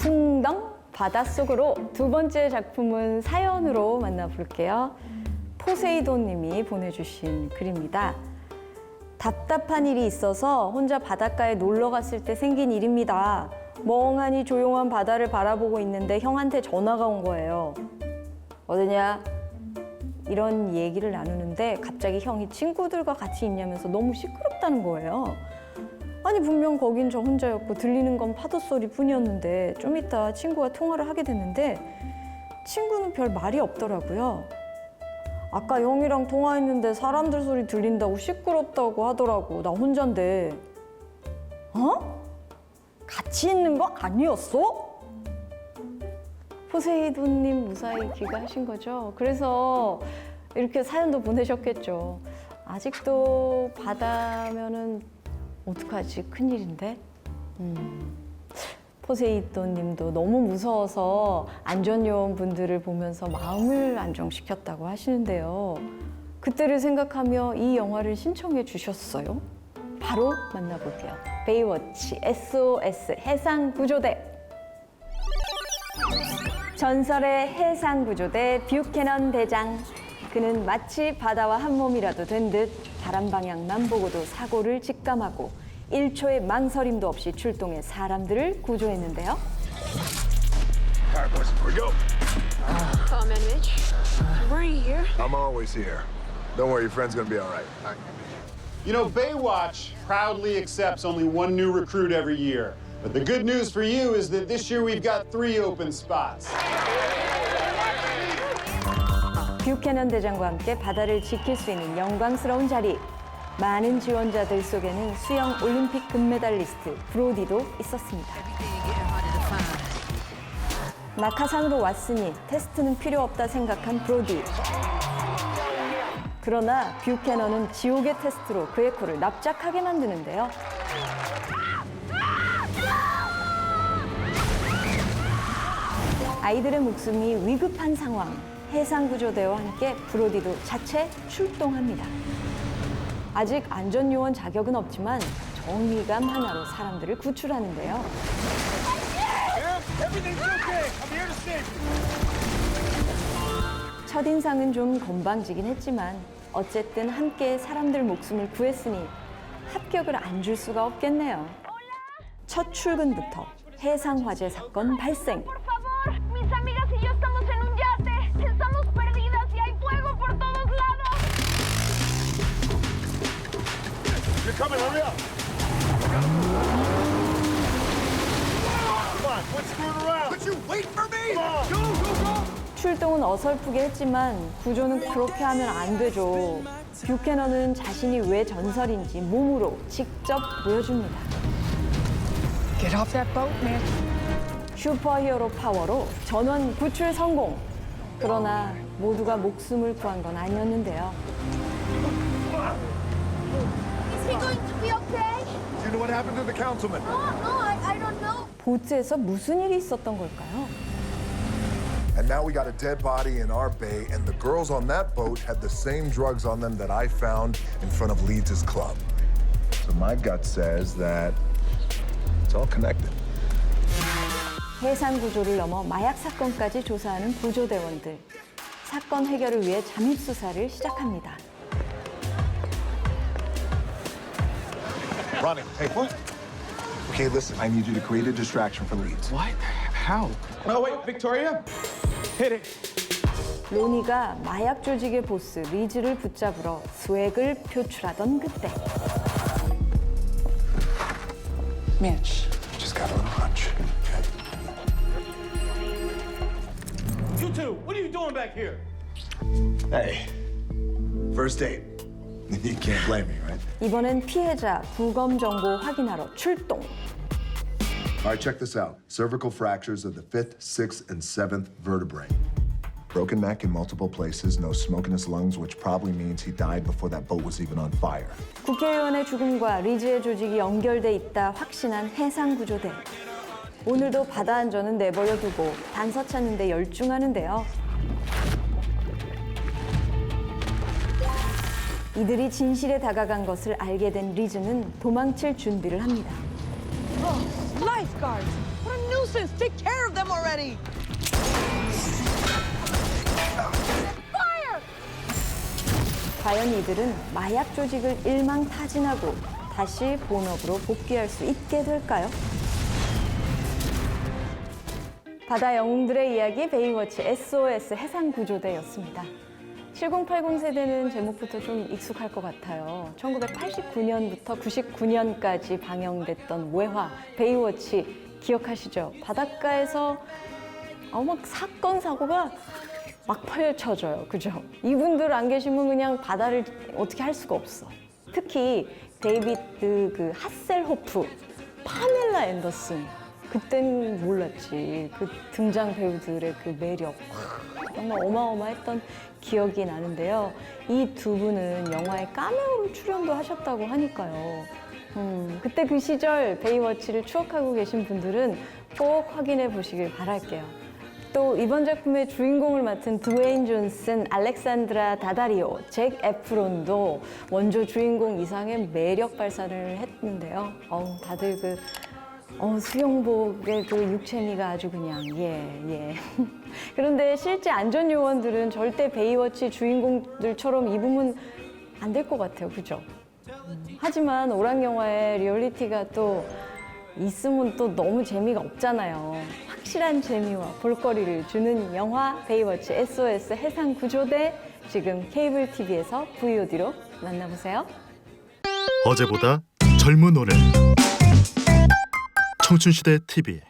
풍덩 바닷속으로 두 번째 작품은 사연으로 만나볼게요. 포세이돈 님이 보내주신 글입니다. 답답한 일이 있어서 혼자 바닷가에 놀러 갔을 때 생긴 일입니다. 멍하니 조용한 바다를 바라보고 있는데 형한테 전화가 온 거예요. 어디냐? 이런 얘기를 나누는데 갑자기 형이 친구들과 같이 있냐면서 너무 시끄럽다는 거예요. 아니 분명 거긴 저 혼자였고 들리는 건 파도 소리 뿐이었는데 좀 이따 친구와 통화를 하게 됐는데 친구는 별 말이 없더라고요. 아까 형이랑 통화했는데 사람들 소리 들린다고 시끄럽다고 하더라고. 나 혼잔데. 어? 같이 있는 거 아니었어? 포세이돈님 무사히 귀가하신 거죠? 그래서 이렇게 사연도 보내셨겠죠. 아직도 바다면은 어떡하지? 큰일인데? 음. 포세이돈 님도 너무 무서워서 안전요원 분들을 보면서 마음을 안정시켰다고 하시는데요. 그때를 생각하며 이 영화를 신청해 주셨어요. 바로 만나볼게요. 베이워치 SOS 해상구조대. 전설의 해상구조대 뷰캐넌 대장. 그는 마치 바다와 한 몸이라도 된 듯 바람 방향만 보고도 사고를 직감하고 1초의 망설임도 없이 출동해 사람들을 구조했는데요. All right, boys, here we go. Oh, man, Mitch. Were you here? I'm always here. Don't worry, your friend's gonna be all right. All right. You know, Baywatch proudly accepts only one new recruit every year. But the good news for you is that this year we've got three open spots. 뷰캐넌 대장과 함께 바다를 지킬 수 있는 영광스러운 자리. 많은 지원자들 속에는 수영 올림픽 금메달리스트 브로디도 있었습니다. 낙하산으로 왔으니 테스트는 필요 없다 생각한 브로디. 그러나 뷰캐넌은 지옥의 테스트로 그의 코를 납작하게 만드는데요. 아이들의 목숨이 위급한 상황. 해상구조대와 함께 브로디도 자체 출동합니다. 아직 안전요원 자격은 없지만 정의감 하나로 사람들을 구출하는데요. 첫인상은 좀 건방지긴 했지만 어쨌든 함께 사람들 목숨을 구했으니 합격을 안 줄 수가 없겠네요. 첫 출근부터 해상화재 사건 발생. You're coming. Hurry up. Come on, quit screwing around. But you wait for me. Come on. Go, go, go. 출동은 어설프게 했지만 구조는 그렇게 하면 안 되죠. 뷰캐넌은 자신이 왜 전설인지 몸으로 직접 보여줍니다. Get off that boat, man. 슈퍼히어로 파워로 전원 구출 성공. 그러나 모두가 목숨을 구한 건 아니었는데요. Happened to the councilman? Oh, no, I, I don't know. 보트에서 무슨 일이 있었던 걸까요? And now we got a dead body in our bay, and the girls on that boat had the same drugs on them that I found in front of Leeds' club. So my gut says that it's all connected. 해상 구조를 넘어 마약 사건까지 조사하는 구조대원들. 사건 해결을 위해 잠입 수사를 시작합니다. Ronnie, hey, what? Okay, listen, I need you to create a distraction for Leeds. What? How? Oh, wait, Victoria? Hit it. 로니가 마약 조직의 보스 리즈를 붙잡으러 스웩을 표출하던 그때 Mitch. Just got a little hunch. You two, what are you doing back here? Hey, first date. You can't blame me, right? 이번엔 피해자 부검 정보 확인하러 출동. All right, check this out. Cervical fractures of the fifth, sixth, and seventh vertebrae. Broken neck in multiple places, no smoke in his lungs, which probably means he died before that boat was even on fire. 국회의원의 죽음과 리즈의 조직이 연결돼 있다 확신한 해상구조대. 오늘도 바다 안전은 내버려 두고 단서 찾는 데 열중하는데요. 이들이 진실에 다가간 것을 알게 된 리즈는 도망칠 준비를 합니다. Lifeguards. What a nuisance. Take care of them already. 과연 이들은 마약 조직을 일망타진하고 다시 본업으로 복귀할 수 있게 될까요? 바다 영웅들의 이야기 베이워치 SOS 해상 구조대였습니다. 7080 세대는 제목부터 좀 익숙할 것 같아요. 1989년부터 99년까지 방영됐던 외화 베이워치 기억하시죠? 바닷가에서 어, 막 사건 사고가 막 펼쳐져요. 그죠? 이분들 안 계시면 그냥 바다를 어떻게 할 수가 없어. 특히 데이비드 그 하셀호프, 파멜라 앤더슨. 그땐 몰랐지. 그 등장 배우들의 그 매력. 와, 정말 어마어마했던 기억이 나는데요. 이 두 분은 영화에 까메오로 출연도 하셨다고 하니까요. 음, 그때 그 시절 베이워치를 추억하고 계신 분들은 꼭 확인해 보시길 바랄게요. 또 이번 작품의 주인공을 맡은 드웨인 존슨, 알렉산드라 다다리오, 잭 에프론도 원조 주인공 이상의 매력 발산을 했는데요. 어우, 다들 그 어, 수영복의 그 육체미가 아주 그냥 예 예. 그런데 실제 안전 요원들은 절대 베이워치 주인공들처럼 입으면 안 될 것 같아요, 그죠? 음, 하지만 오락 영화의 리얼리티가 또 있으면 또 너무 재미가 없잖아요. 확실한 재미와 볼거리를 주는 영화 베이워치 SOS 해상 구조대 지금 케이블 TV에서 VOD로 만나보세요. 어제보다 젊은 노래 청춘시대 TV